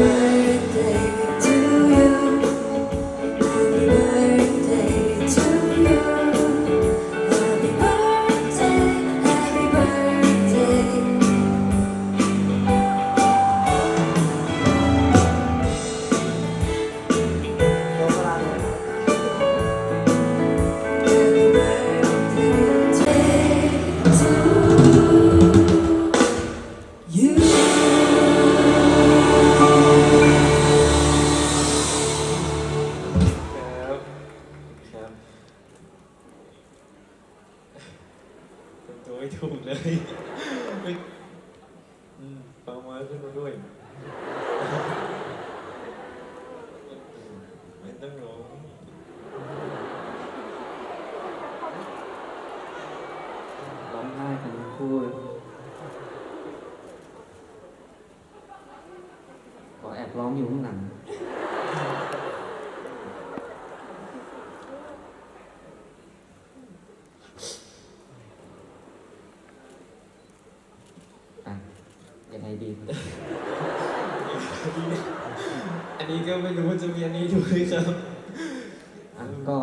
Amen. นนี้ก็ไม่รู้ว่าจะมีอันนี้ด้วยครับอะก็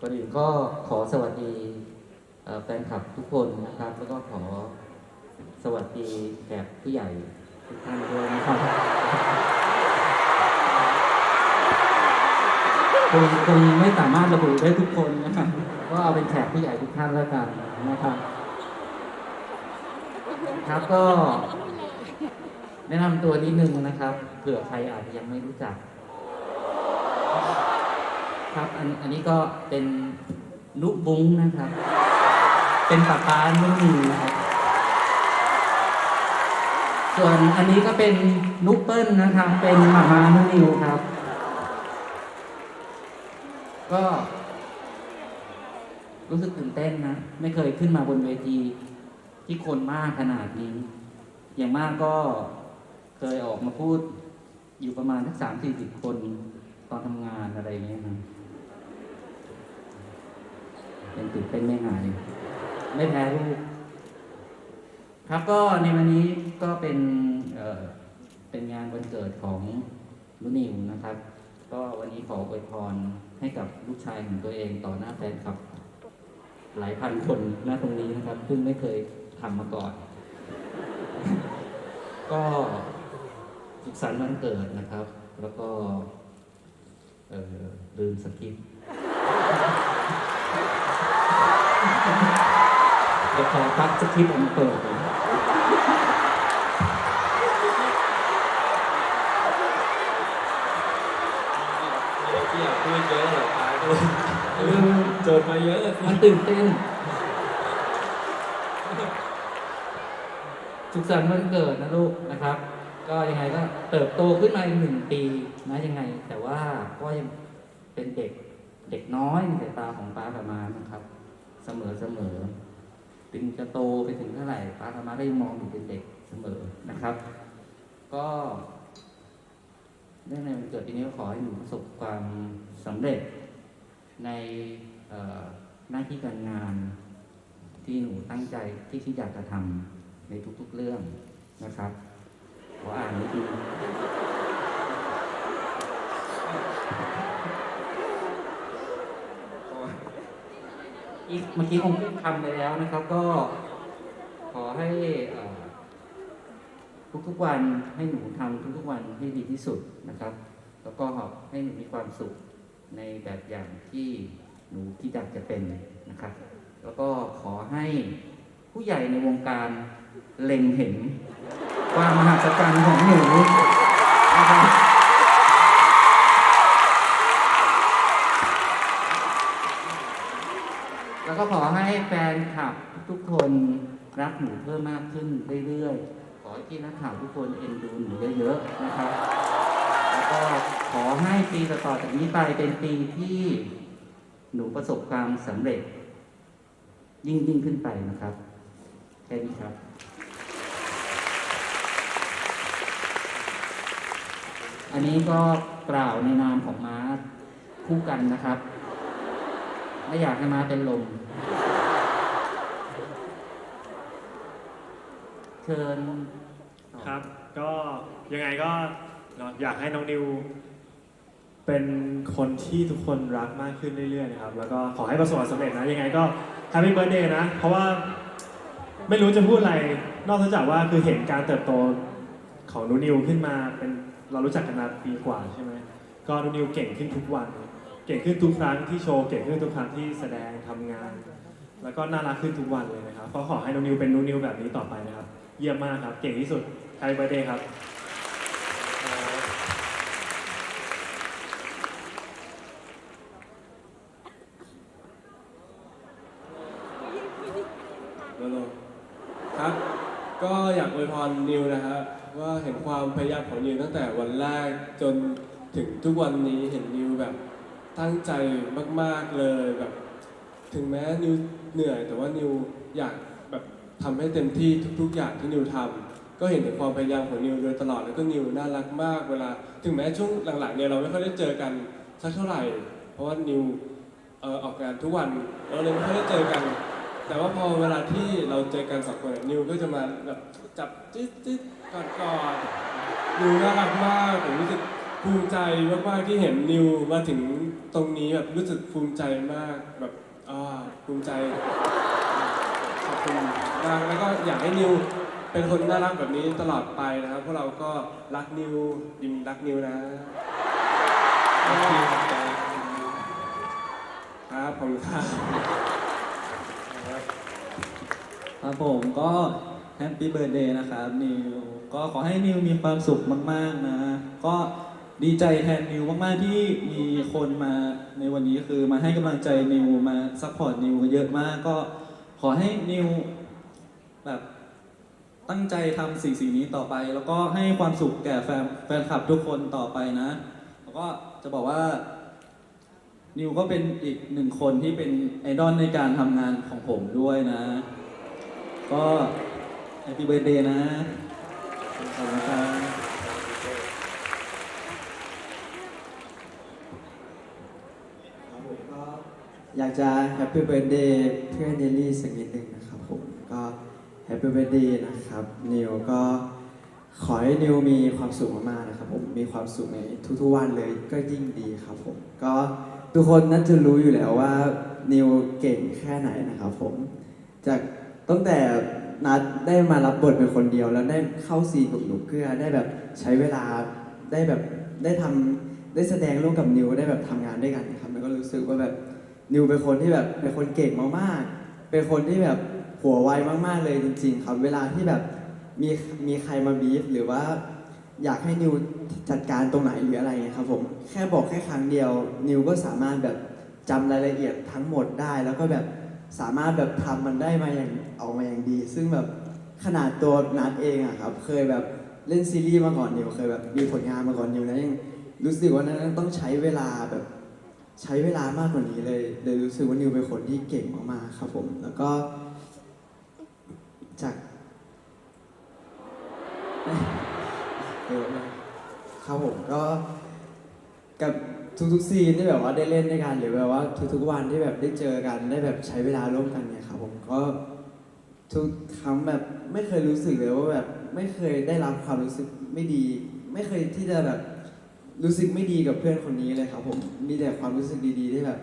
ก่อนอื่นก็ขอสวัสดีเอ่อแฟนคลับทุกคนนะครับ แล้วก็ขอสวัสดีแขกผู้ใหญ่ทุกท่านด้วยนะครับคงคงไม่สามารถระบุได้ทุกคนนะครับก็เอาเป็นแขกผู้ใหญ่ทุกท่านแล้วกันนะครับ ครับก็ แนะนำตัวนิดนึงนะครับเผื่อใครอาจจะยังไม่รู้จัก ครับอันอันนี้ก็เป็นนุบุ้งนะครับ เป็นปากกานุนีนะครับ ส่วนอันนี้ก็เป็นนุกเปิ้ลนะครับ เป็นหมามานุนิวครับ ก็รู้สึกตื่นเต้นนะ ไม่เคยขึ้นมาบนเวทีที่คนมากขนาดนี้ อย่างมากก็ เคยออกมาพูดอยู่ประมาณทักสามสี่สิบคนตอนทำงานอะไรเงี้ยนะยังตื่นเต้นไม่หาย ไม่แพ้ลูกครับก็ในวันนี้ก็เป็นเออเป็นงานวันเกิดของลุนิวนะครับ ก็วันนี้ขออวยพรให้กับลูกชายของตัวเองต่อหน้าแฟนคลับ หลายพันคนหน้าตรงนี้นะครับ ซึ่งไม่เคยทำมาก่อน ก็ สุขสันต์วันเกิดนะครับ แล้วก็เอ่อลืมสคริปต์เดี๋ยวขอพักสคริปต์ออกมาเปิดก่อนไม่อยากพูดเยอะหรอกตายก็เลยลืมโจทย์มาเยอะมันตื่นเต้นสุขสันต์วันเกิดนะลูกนะครับ ก็ยังไงก็เติบโตขึ้นมาอีกหนึ่งปีนะยังไง แต่ว่าก็ยังเป็นเด็กเด็กน้อยในสายตาของป้ากับมานะครับ เสมอเสมอถึงจะโตไปถึงเท่าไหร่ป้ากับมาก็ยังมองอยู่เป็นเด็กเสมอนะครับ ก็เนื่องในวันเกิดปีนี้ก็ขอให้หนูประสบความสำเร็จในหน้าที่การงานที่หนูตั้งใจที่คิดอยากจะทำในทุกๆเรื่องนะครับ ขออ่านนิดนึงอีกเมื่อกี้คงพูดคำไปแล้วนะครับ ก็ขอให้ทุกๆวันให้หนูทำทุกๆวันให้ดีที่สุดนะครับ แล้วก็ให้หนูมีความสุขในแบบอย่างที่หนูที่อยากจะเป็นนะครับ แล้วก็ขอให้ผู้ใหญ่ในวงการเล็งเห็น ความมหัศจรรย์ของหนูนะครับแล้วก็ขอให้แฟนคลับทุกคนรักหนูเพิ่มมากขึ้นเรื่อยๆ ขอให้พี่นักข่าวทุกคนเอ็นดูหนูเยอะๆนะครับ แล้วก็ขอให้ปีต่อๆจากนี้ไปเป็นปีที่หนูประสบความสำเร็จยิ่งยิ่งขึ้นไปนะครับ แค่นี้ครับ อันนี้ก็กล่าวในนามของม้าคู่กันนะครับ ไม่อยากให้ม้าเป็นลมคชิญครับ ก็ยังไงก็อะอยากให้น้องนิว เป็นคนที่ทุกคนรักมากขึ้นเรื่อยๆนะครับ แล้วก็ขอให้ประสบความสำเร็จนะ ยังไงก็ Happy Birthday นะ เพราะว่าไม่รู้จะพูดอะไร นอกจากว่าคือเห็นการเติบโต ของนูนิวขึ้นมาเป็นเรารู้จักกันมาปีกว่าใช่ไหมก็นูนิวเก่งขึ้นทุกวัน เก่งขึ้นทุกครั้งที่โชว์เก่งขึ้นทุกครั้งที่แสดงทำงาน แล้วก็น่ารักขึ้นทุกวันเลยนะครับก็ขอให้นูนิวเป็นนูนิวแบบนี้ต่อไปนะครับ เยี่ยมมากครับ เก่งที่สุด Happy Birthday ครับโลโลครับ ก็อยากอวยพรนิวนะครับ ว่าเห็นความพยายามของนิวตั้งแต่วันแรกจนถึงทุกวันนี้เห็นนิวแบบตั้งใจมาก ๆเลยแบบ ถึงแม้นิวเหนื่อย แต่ว่านิวอยากแบบทำให้เต็มที่ทุก ๆ อย่างที่นิวทำก็เห็นถึงความพยายามของนิวโดยตลอดแล้วก็นิวน่ารักมากเวลา ถึงแม้ช่วงหลังๆเนี่ยเราไม่ค่อยได้เจอกันสักเท่าไหร่ เพราะว่านิวออกงานทุกวันเราเลยไม่ค่อยได้เจอกัน แต่ว่าพอเวลาที่เราเจอกันสองคนนิวก็จะมาแบบจับจิ๊ดจิ๊ดกอดกอดนิวน่ารักมากผมรู้สึกภูมิใจมากๆที่เห็นนิวมาถึงตรงนี้แบบรู้สึกภูมิใจมากแบบอ่าภูมิใจขอบคุณมากแล้วก็อยากให้นิวเป็นคนน่ารักแบบนี้ตลอดไปนะครับพวกเราก็รักนิวยิมรักนิวนะครับผมครับ ครับผมก็แฮปปี้เบิร์ดเดย์นะครับนิวก็ขอให้นิวมีความสุขมาก ๆ นะ ก็ดีใจแทนนิวมาก ๆ ที่มีคนมาในวันนี้คือมาให้กำลังใจนิวมาซัพพอร์ตนิวเยอะมากก็ขอให้นิวแบบตั้งใจทำสิ่งสิ่งนี้ต่อไป แล้วก็ให้ความสุขแก่แฟนแฟนคลับทุกคนต่อไปนะ แล้วก็จะบอกว่า นิวก็เป็นอีกหนึ่งคนที่เป็นไอดอลในการทำงานของผมด้วยนะ ก็แฮปปี้เบิร์ดเดย์นะขอบคุณครับอยากจะแฮปปี้เบิร์ดเดย์เพื่อนเดลี่สักนิดหนึ่งนะครับผมก็แฮปปี้เบิร์ดเดย์นะครับนิวก็ขอให้นิวมีความสุขมากๆนะครับผมมีความสุขในทุกๆวันเลยก็ยิ่งดีครับผมก็ทุกคนน่าจะรู้อยู่แล้วว่านิวเก่งแค่ไหนนะครับผมจาก ตั้งแต่นัดได้มารับบทเป็นคนเดียว แล้วได้เข้าซีนกับหนูเกือได้แบบใช้เวลาได้แบบได้ทำได้แสดงร่วมกับนิวได้แบบทำงานด้วยกันนะครับแล้วก็รู้สึกว่าแบบนิวเป็นคนที่แบบเป็นคนเก่งมากๆ เป็นคนที่แบบหัวไวมากๆเลยจริง ๆ ครับ เวลาที่แบบมีมีใครมาบีฟหรือว่าอยากให้นิวจัดการตรงไหนหรืออะไรเงี้ยครับผมแค่บอกแค่ครั้งเดียว นิวก็สามารถแบบจำรายละเอียดทั้งหมดได้แล้วก็แบบ สามารถแบบทำมันได้มาอย่างออกมาอย่างดี ซึ่งแบบขนาดตัวนัดเองอะครับ เคยแบบเล่นซีรีส์มาก่อนนิวเคยแบบมีผลงานมาก่อนนิวแล้วยังรู้สึกว่านั้นต้องใช้เวลาแบบใช้เวลามากกว่านี้เลยเลยรู้สึกว่านิวเป็นคนที่เก่งมากๆครับผม แล้วก็ จากเออครับผมก็กับ ทุกๆซีนที่แบบว่าได้เล่นด้วยกันหรือแบบว่าทุกๆวันที่แบบได้เจอกันได้แบบใช้เวลาร่วมกันเนี่ยครับผมก็ทุกครั้งแบบไม่เคยรู้สึกเลยว่าแบบไม่เคยได้รับความรู้สึกไม่ดี ไม่เคยที่จะแบบรู้สึกไม่ดีกับเพื่อนคนนี้เลยครับผมมีแต่ความรู้สึกดีๆที่แบบ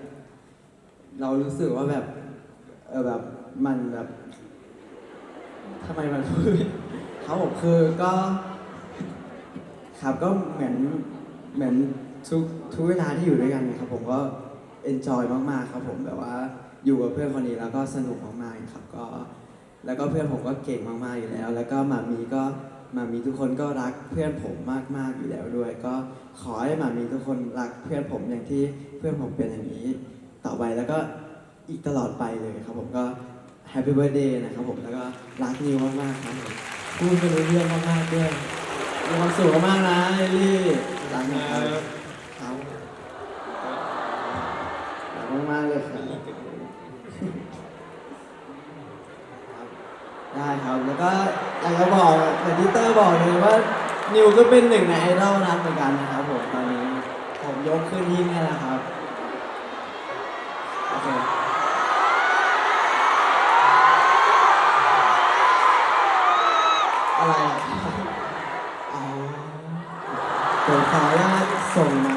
เรารู้สึกว่าแบบเออแบบมันแบบทำไมมันพูดครับผมคือก็ ครับก็เหมือนเหมือน ทุกทุกเวลาที่อยู่ด้วยกันเนะครับผมก็เอนจอยมากๆครับผมแบบว่าอยู่กับเพื่อนคนนี้แล้วก็สนุกมากๆครับก็ แล้วก็เพื่อนผมก็เก่งมากๆอยู่แล้ว แล้วก็หมามีก็หมามีทุกคนก็รักเพื่อนผมมากๆอยู่แล้วด้วย ก็ขอให้หมามีทุกคนรักเพื่อนผมอย่างที่เพื่อนผมเป็นอย่างนี้ ต่อไปแล้วก็อีกตลอดไปเลยครับผมก็แฮปปี้เบิร์ดเดย์นะครับผมแล้วก็รักนิวมากๆครับผมพูดไม่รู้เรื่องมากๆด้วยมีความสุขมากๆนะเอลลี่รักนะครับ ครับรักมากเลยครับได้ครับแล้วก็อยากจะบอกเหมือนที่เตอร์บอกเลยว่านิวก็เป็นหนึ่งในไอดอลนัดเหมือนกันนะครับผมตอนนี้ผมยกขึ้นยิ่งให้แล้วครับโอเคอะไรอะอ๋อผมขออนุญาตส่งม้ต่อให้กับ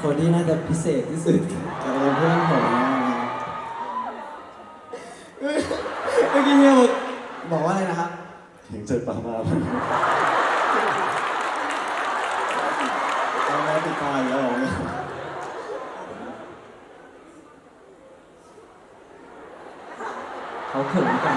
คนที่น่าจะพิเศษที่สุดกับเพื่อนผมนะครับเมื่อกี้เฮียบอกบอกว่าอะไรนะครับ เห็นใจปากมาเอาแม่ติดตายแล้วเหรอเนี่ยเขาเขินกัน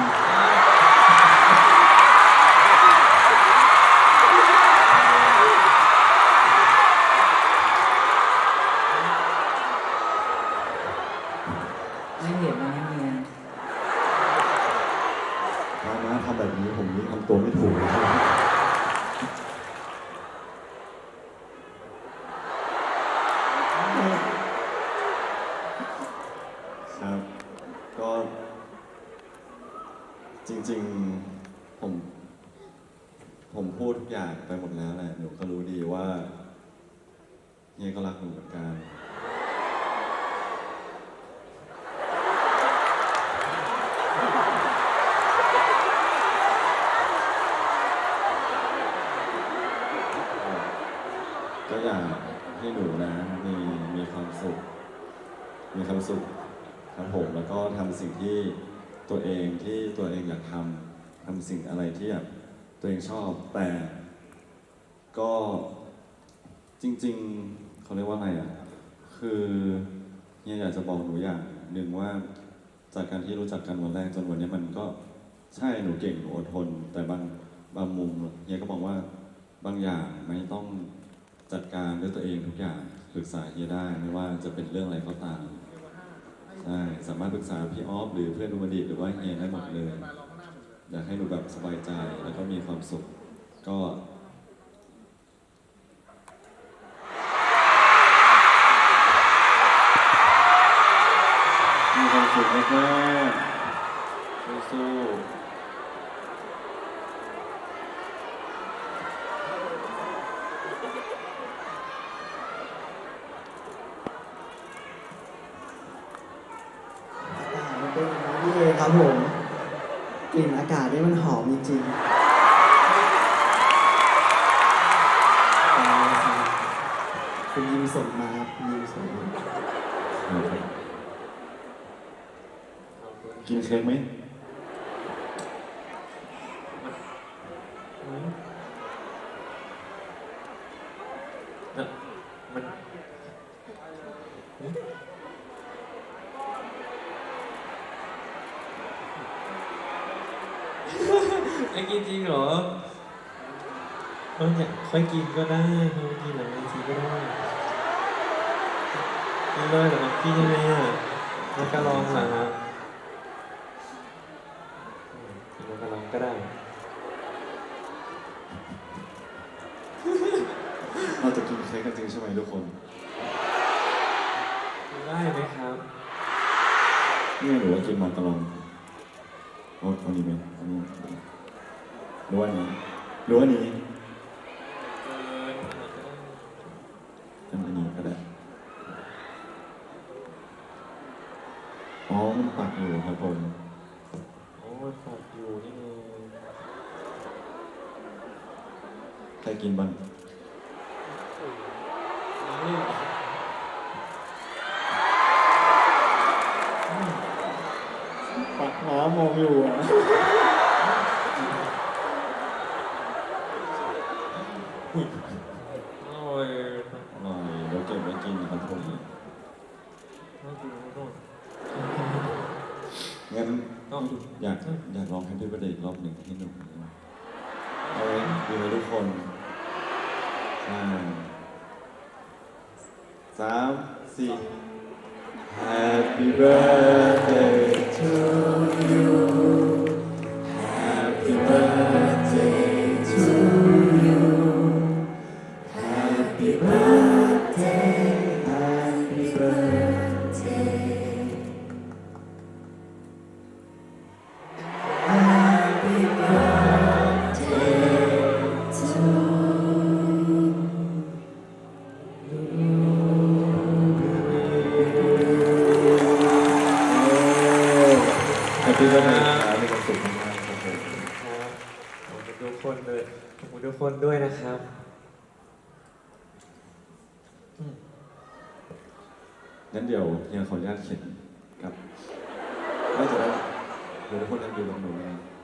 ผมพูดทุกอย่างไปหมดแล้วแหละหนูก็รู้ดีว่าเฮียก็รักหนูเหมือนกัน ก็อยากให้หนูนะมีมีความสุข มีความสุขครับผมแล้วก็ทำสิ่งที่ตัวเองที่ตัวเองอยากทำทำสิ่งอะไรที่แบบ ตัวเองชอบแต่ก็จริง ๆเขาเรียกว่าอะไรอะคือเฮียอยากจะบอกหนูอย่างหนึ่งว่าจากการที่รู้จักกันวันแรกจนวันนี้มันก็ใช่หนูเก่งหนูอดทน แต่บางบางมุมเฮียก็บอกว่าบางอย่างไม่ต้องจัดการด้วยตัวเองทุกอย่างปรึกษาเฮียได้ไม่ว่าจะเป็นเรื่องอะไรก็ตามใช่สามารถปรึกษาพี่ออฟหรือเพื่อนดูบันดีหรือว่าเฮียได้หมดเลย อยากให้หนูแบบสบายใจแล้วก็มีความสุข ก็ คุณยิมส่งมาครับคุณยิมส่งมากินเค้กไหมนะมันไม่กินจริงเหรอเออเนี่ยค่อยกินก็ได้ค่อยกินหลังเวทีก็ได้ กินเลยเหรอกินยังไงอะแล้วก็ลองเหรอฮะอืมกินแล้วก็ลองก็ได้ เราจะกินเค้กกันจริงใช่ไหมทุกคนได้ไหมครับ นี่หนูว่ากินมาตลอดเอาเอานี้ไหมอันนี้หรือว่าอันนี้หรือว่าอันนี้ เกิน อันนี้ก็ได้ อ๋อมันปักอยู่ครับผมโอ้ยฝากอยู่นี่เองใครกินบ้างนี่ ปักหามองอยู่อะ โอ้ย อร่อยเดี๋ยวเก็บไว้กินนะครับผม น่ากินไม่ต้อง งั้นต้องอยากอยากลองให้พี่ประเดชรอบหนึ่งให้หนูเอาไว้ดีไหมทุกคนห้าสามสี่ Happy birthday เดี๋ยวทุกคน